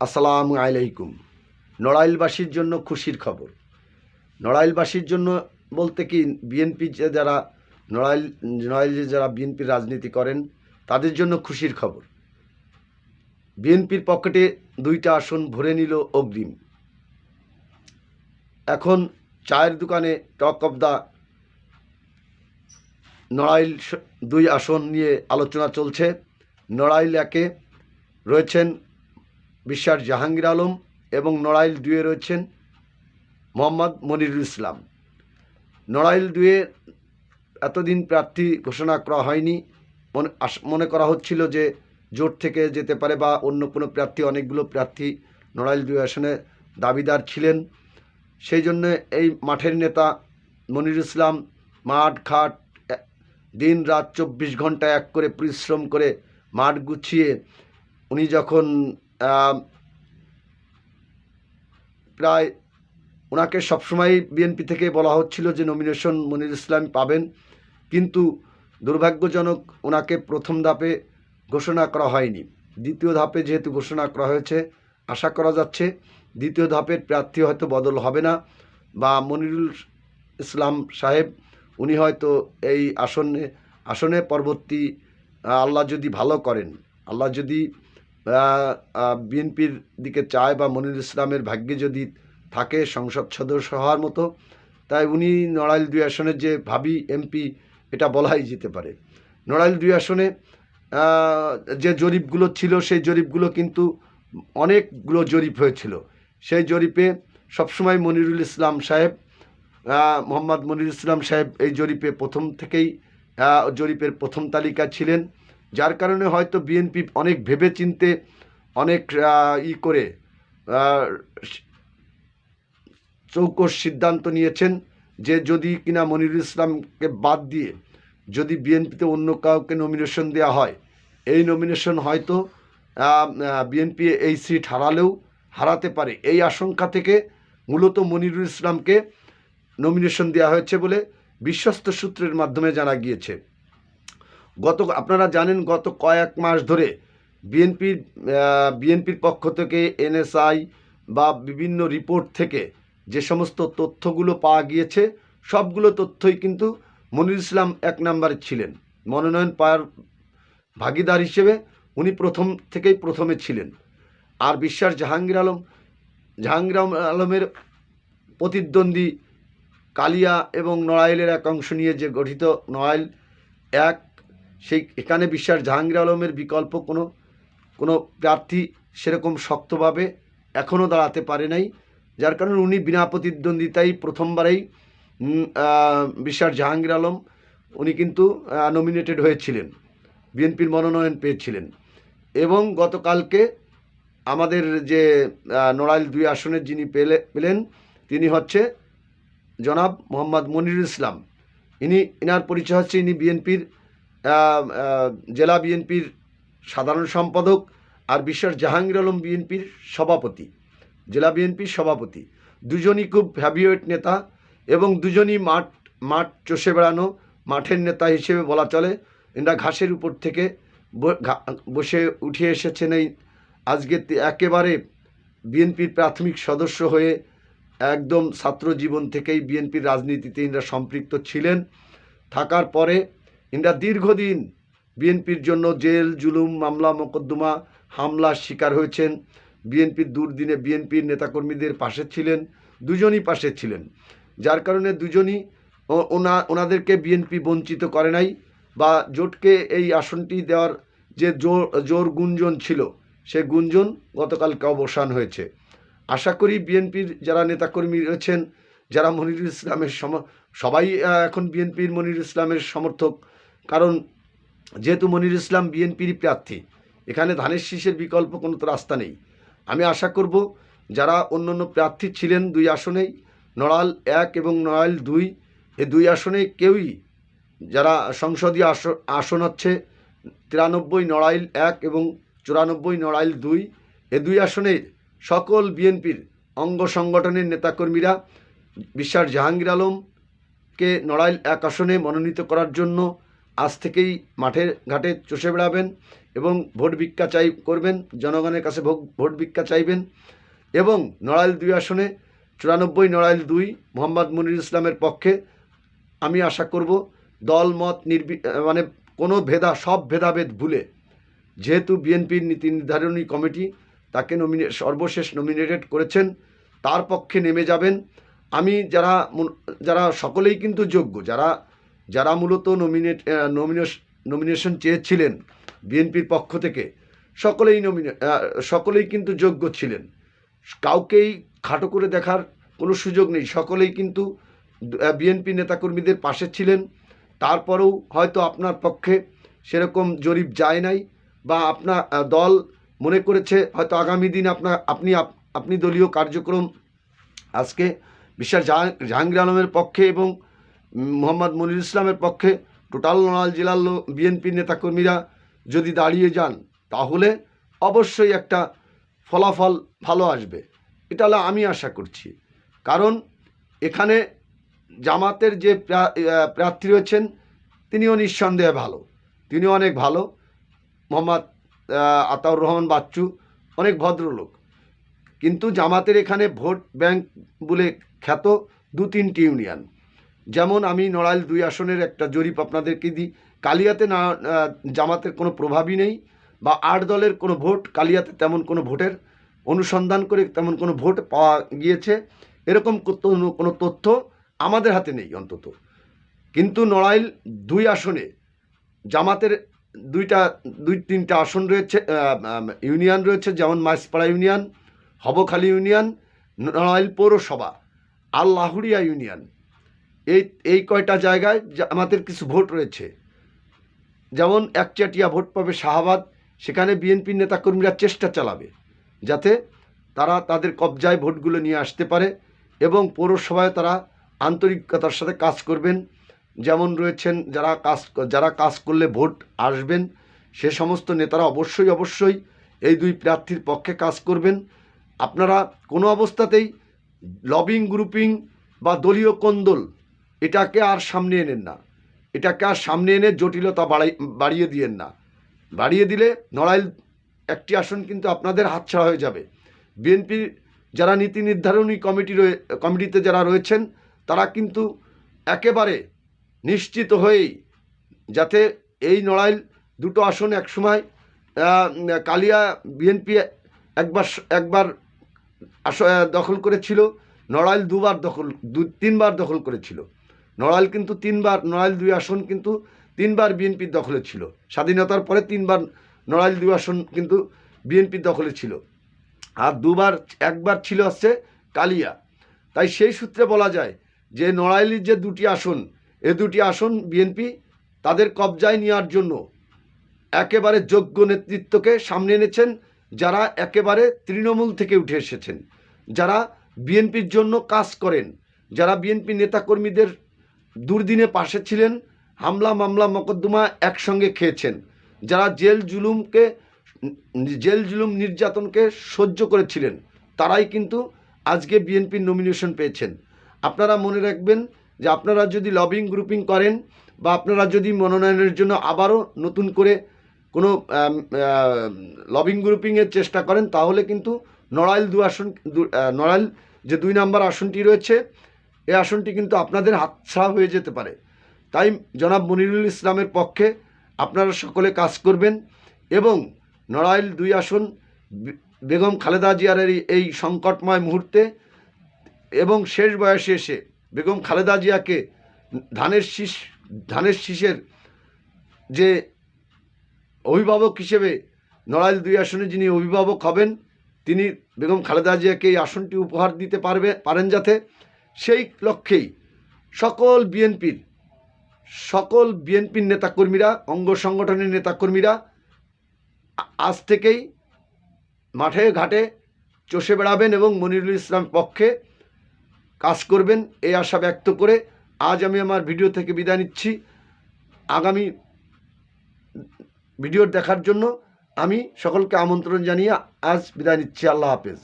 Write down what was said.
আসসালামু আলাইকুম। নড়াইলবাসীর জন্য খুশির খবর। নড়াইলবাসীর জন্য বলতে কি, বিএনপি যারা নড়াইল, নড়াইলে যারা বিএনপির রাজনীতি করেন, তাদের জন্য খুশির খবর। বিএনপির পকেটে দুইটা আসন ভরে নিল অগ্রিম। এখন চায়ের দোকানে টক অফ দ্য নড়াইল দুই আসন নিয়ে আলোচনা চলছে। নড়াইল একে রয়েছেন বিশ্বাস জাহাঙ্গীর আলম এবং নড়াইল দুয়ে রয়েছেন মোহাম্মদ মনিরুল ইসলাম। নড়াইল দুয়ে এতদিন প্রার্থী ঘোষণা করা হয়নি। মনে করা হচ্ছিল যে জোট থেকে যেতে পারে বা অন্য কোনো প্রার্থী, অনেকগুলো প্রার্থী নড়াইল দুই আসনে দাবিদার ছিলেন। সেই জন্য এই মাঠের নেতা মনিরুল ইসলাম মাঠ, ঘাট দিন রাত চব্বিশ ঘণ্টা এক করে পরিশ্রম করে মাঠ গুছিয়ে উনি যখন প্রায় ওনাকে সবসময় বিএনপি থেকে বলা হচ্ছিল যে নমিনেশন মনির ইসলাম পাবেন। কিন্তু দুর্ভাগ্যজনক ওনাকে প্রথম ধাপে ঘোষণা করা হয়নি। দ্বিতীয় ধাপে যেহেতু ঘোষণা করা হয়েছে, আশা করা যাচ্ছে দ্বিতীয় ধাপের প্রার্থী হয়তো বদল হবে না বা মনিরুল ইসলাম সাহেব, উনি হয়তো এই আসনে আসনে পরবর্তী আল্লাহ যদি ভালো করেন, আল্লাহ যদি বিএনপির দিকে চায় বা মনিরুল ইসলামের ভাগ্যে যদি থাকে সংসদ সদস্য হওয়ার মতো, তাই উনি নড়াইল দুই আসনের যে ভাবি এমপি, এটা বলাই যেতে পারে। নড়াইল দুই আসনে যে জরিপগুলো ছিল, সেই জরিপগুলো কিন্তু অনেকগুলো জরিপ হয়েছিল। সেই জরিপে সবসময় মনিরুল ইসলাম সাহেব মোহাম্মদ মনিরুল ইসলাম সাহেব এই জরিপে প্রথম থেকেই জরিপের প্রথম তালিকা ছিলেন। যার কারণে হয়তো বিএনপি অনেক ভেবে চিনতে অনেক ই করে চৌকস সিদ্ধান্ত নিয়েছেন যে যদি কিনা মনিরুল ইসলামকে বাদ দিয়ে যদি বিএনপিতে অন্য কাউকে নমিনেশন দেওয়া হয়, এই নমিনেশন হয়তো বিএনপি এই সিট হারালেও হারাতে পারে। এই আশঙ্কা থেকে মূলত মনিরুল ইসলামকে নমিনেশন দেওয়া হয়েছে বলে বিশ্বস্ত সূত্রের মাধ্যমে জানা গিয়েছে। গত, আপনারা জানেন গত কয়েক মাস ধরে বিএনপির বিএনপির পক্ষ থেকে এনএসআই বা বিভিন্ন রিপোর্ট থেকে যে সমস্ত তথ্যগুলো পাওয়া গিয়েছে, সবগুলো তথ্যই কিন্তু মনির ইসলাম এক নম্বরে ছিলেন। মনোনয়ন পাওয়ার ভাগিদার হিসেবে উনি প্রথম থেকেই প্রথমে ছিলেন। আর বিশ্বাস জাহাঙ্গীর আলম, জাহাঙ্গীর আলমের প্রতিদ্বন্দ্বী কালিয়া এবং নড়াইলের এক অংশ নিয়ে যে গঠিত নড়াইল এক সেই এখানে বিশ্বাস জাহাঙ্গীর আলমের বিকল্প কোনো কোনো প্রার্থী সেরকম শক্তভাবে এখনও দাঁড়াতে পারে নাই, যার কারণে উনি বিনা প্রতিদ্বন্দ্বিতাই প্রথমবারেই বিশ্বাস জাহাঙ্গীর আলম, উনি কিন্তু নমিনেটেড হয়েছিলেন, বিএনপির মনোনয়ন পেয়েছিলেন। এবং গতকালকে আমাদের যে নড়াইল দুই আসনের যিনি পেলে, পেলেন, তিনি হচ্ছে জনাব মোহাম্মদ মনিরুল ইসলাম। ইনি, ইনার পরিচয় হচ্ছে ইনি বিএনপির জেলা বিএনপির সাধারণ সম্পাদক আর বিশ্বাস জাহাঙ্গীর আলম বিএনপির সভাপতি, জেলা বিএনপির সভাপতি। দুজনই খুব হ্যাভিওয়েট নেতা এবং দুজনই মাঠ মাঠ চষে বেড়ানো মাঠের নেতা হিসেবে বলা চলে। এরা ঘাসের উপর থেকে বসে উঠে এসেছেন এই আজকে একেবারে বিএনপির প্রাথমিক সদস্য হয়ে একদম ছাত্র জীবন থেকেই বিএনপির রাজনীতিতে ইনরা সম্পৃক্ত ছিলেন। থাকার পরে ইনরা দীর্ঘদিন বিএনপির জন্য জেল, জুলুম, মামলা, মোকদ্দমা, হামলার শিকার হয়েছেন। বিএনপির দুর্দিনে বিএনপির নেতাকর্মীদের পাশে ছিলেন, দুজনই পাশে ছিলেন। যার কারণে দুজনই ওনা, ওনাদেরকে বিএনপি বঞ্চিত করে নাই বা জোটকে এই আসনটি দেওয়ার যে জোর জোর গুঞ্জন ছিল, সে গুঞ্জন গতকালকে অবসান হয়েছে। আশা করি বিএনপির যারা নেতাকর্মী রয়েছেন, যারা মনিরুল ইসলামের সম, সবাই এখন বিএনপির মনিরুল ইসলামের সমর্থক কারণ যেহেতু মনির ইসলাম বিএনপির প্রার্থী, এখানে ধানের শীষের বিকল্প কোনো তো রাস্তা নেই। আমি আশা করব যারা অন্য অন্য প্রার্থী ছিলেন দুই আসনেই, নড়াল এক এবং নড়াইল দুই, এ দুই আসনে কেউই যারা সংসদীয় আসন আসন হচ্ছে তিরানব্বই নড়াইল এক এবং চুরানব্বই নড়াইল দুই, এ দুই আসনে সকল বিএনপির অঙ্গ সংগঠনের নেতাকর্মীরা, বিশ্বাস জাহাঙ্গীর আলমকে নড়াইল এক আসনে মনোনীত করার জন্য আজ থেকেই মাঠে ঘাটে চষে বেড়াবেন এবং ভোট ভিক্ষা চাই করবেন, জনগণের কাছে ভোট ভিক্ষা চাইবেন এবং নড়াইল দুই আসনে চুরানব্বই, নড়াইল দুই, মোহাম্মদ মনির ইসলামের পক্ষে আমি আশা করব দল, মত, নির্বি মানে কোনো ভেদা, সব ভেদাভেদ ভুলে, যেহেতু বিএনপির নীতি নির্ধারণী কমিটি, তাকে নমিনে সর্বশেষ নমিনেটেড করেছেন, তার পক্ষে নেমে যাবেন। আমি যারা যারা সকলেই কিন্তু যোগ্য, যারা যারা মূলত নমিনেট নমিনেশ নমিনেশন চেয়েছিলেন বিএনপির পক্ষ থেকে, সকলেই নমিনে সকলেই কিন্তু যোগ্য ছিলেন। কাউকেই খাটো করে দেখার কোনো সুযোগ নেই। সকলেই কিন্তু বিএনপি নেতাকর্মীদের পাশে ছিলেন। তারপরেও হয়তো আপনার পক্ষে সেরকম জরিপ যায় নাই বা আপনার দল মনে করেছে হয়তো আগামী দিন আপনার আপনি আপ- আপনি দলীয় কার্যক্রম আজকে বিশ্বাস জাহাং- জাহাঙ্গীর আলমের পক্ষে এবং মোহাম্মদ মনির ইসলামের পক্ষে টোটাল নড়াইল জেলার লো বিএনপির নেতাকর্মীরা যদি দাঁড়িয়ে যান, তাহলে অবশ্যই একটা ফলাফল ভালো আসবে। এটা হলো আমি আশা করছি। কারণ এখানে জামাতের যে প্রার্থী রয়েছেন, তিনিও নিঃসন্দেহে ভালো। তিনিও অনেক ভালো। মোহাম্মদ আতাউর রহমান বাচ্চু অনেক ভদ্রলোক। কিন্তু জামাতের এখানে ভোট ব্যাংক বলে খ্যাত দু তিনটি ইউনিয়ন। যেমন আমি নড়াইল দুই আসনের একটা জরিপ আপনাদেরকে দিই। কালিয়াতে না জামাতের কোনো প্রভাবই নেই বা আট দলের কোনো ভোট, কালিয়াতে তেমন কোনো ভোটের অনুসন্ধান করে তেমন কোনো ভোট পাওয়া গিয়েছে। এরকম কোনো তথ্য আমাদের হাতে নেই অন্তত। কিন্তু নড়াইল দুই আসনে, জামাতের দুইটা, দুই তিনটা আসন রয়েছে ইউনিয়ন রয়েছে, যেমন মাইসপাড়া ইউনিয়ন, হবখালী ইউনিয়ন, নড়াইল পৌরসভা আর লাহুরিয়া ইউনিয়ন। এই এই কয়টা জায়গায় আমাদের কিছু ভোট রয়েছে। যেমন একচাটিয়া ভোট পাবে শাহাবাদ, সেখানে বিএনপির নেতাকর্মীরা চেষ্টা চালাবে, যাতে তারা তাদের কবজায় ভোটগুলো নিয়ে আসতে পারে এবং পৌরসভায় তারা আন্তরিকতার সাথে কাজ করবেন। যেমন রয়েছেন যারা কাজ যারা কাজ করলে ভোট আসবেন, সে সমস্ত নেতারা অবশ্যই অবশ্যই এই দুই প্রার্থীর পক্ষে কাজ করবেন। আপনারা কোনো অবস্থাতেই লবিং গ্রুপিং বা দলীয় কোন্দল এটাকে আর সামনে এনেন না। এটাকে আর সামনে এনে জটিলতা বাড়াই বাড়িয়ে দিয়েন না। বাড়িয়ে দিলে নড়াইল একটি আসন কিন্তু আপনাদের হাতছাড়া হয়ে যাবে। বিএনপির যারা নীতি নির্ধারণী কমিটি রয়ে কমিটিতে যারা রয়েছেন, তারা কিন্তু একেবারে নিশ্চিত হয়েই যাতে এই নড়াইল দুটো আসন একসময় কালিয়া বিএনপি একবার একবার আস দখল করেছিল, নড়াইল দুবার দখল দু তিনবার দখল করেছিল। নড়াইল কিন্তু তিনবার নড়াইল দুই আসন কিন্তু তিনবার বিএনপির দখলে ছিল। স্বাধীনতার পরে তিনবার নড়াইল দুই আসন কিন্তু বিএনপির দখলে ছিল। আর দুবার, একবার ছিল হচ্ছে কালিয়া। তাই সেই সূত্রে বলা যায় যে নড়াইলের যে দুটি আসন, এ দুটি আসন বিএনপি তাদের কবজায় নেওয়ার জন্য একেবারে যোগ্য নেতৃত্বকে সামনে এনেছেন, যারা একেবারে তৃণমূল থেকে উঠে এসেছেন। যারা বিএনপির জন্য কাজ করেন, যারা বিএনপি নেতাকর্মীদের দুর্দিনে পাশে ছিলেন, হামলা, মামলা, মকদ্দমা একসঙ্গে খেয়েছেন, যারা জেল জুলুমকে, জেল জুলুম নির্যাতনকে সহ্য করেছিলেন, তারাই কিন্তু আজকে বিএনপির নমিনেশন পেয়েছেন। আপনারা মনে রাখবেন যে আপনারা যদি লবিং গ্রুপিং করেন বা আপনারা যদি মনোনয়নের জন্য আবারও নতুন করে কোনো লবিং গ্রুপিংয়ের চেষ্টা করেন, তাহলে কিন্তু নড়াইল দু আসন নড়াইল যে দুই নাম্বার আসনটি রয়েছে এই আসনটি কিন্তু আপনাদের হাতছাড়া হয়ে যেতে পারে। তাই জনাব মনিরুল ইসলামের পক্ষে আপনারা সকলে কাজ করবেন এবং নড়াইল দুই আসন বেগম খালেদা জিয়ার এই- এই সংকটময় মুহূর্তে এবং শেষ বয়সে এসে বেগম খালেদা জিয়াকে ধানের শীষ, ধানের শীষের যে অভিভাবক হিসেবে নড়াইল দুই আসনে যিনি অভিভাবক হবেন, তিনি বেগম খালেদা জিয়াকে এই আসনটি উপহার দিতে পারবে, পারেন যাতে। সেই লক্ষ্যেই সকল বিএনপির সকল বিএনপির নেতাকর্মীরা, অঙ্গ সংগঠনের নেতাকর্মীরা আজ থেকেই মাঠে, ঘাটে চষে বেড়াবেন এবং মনিরুল ইসলাম পক্ষে কাজ করবেন এই আশা ব্যক্ত করে আজ আমি আমার ভিডিও থেকে বিদায় নিচ্ছি। আগামী ভিডিও দেখার জন্য আমি সকলকে আমন্ত্রণ জানিয়ে আজ বিদায় নিচ্ছি। আল্লাহ হাফেজ।